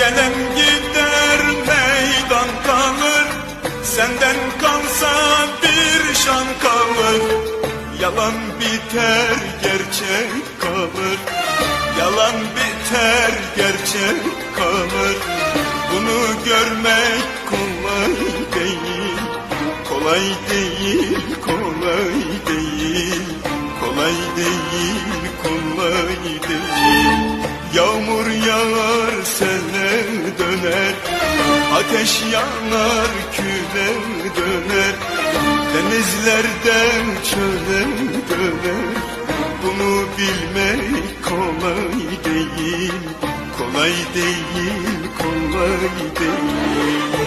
Gelen gider meydan kalır. Senden kalsa bir şan kalır. Yalan biter gerçek kalır. Yalan biter gerçek kalır. Bunu görmek kolay değil. Kolay değil, kolay değil. Kolay değil, kolay değil. Yağmur yağar Ateş yanar küle döner Denizlerden çöle döner. Bunu bilmek kolay değil Kolay değil, kolay değil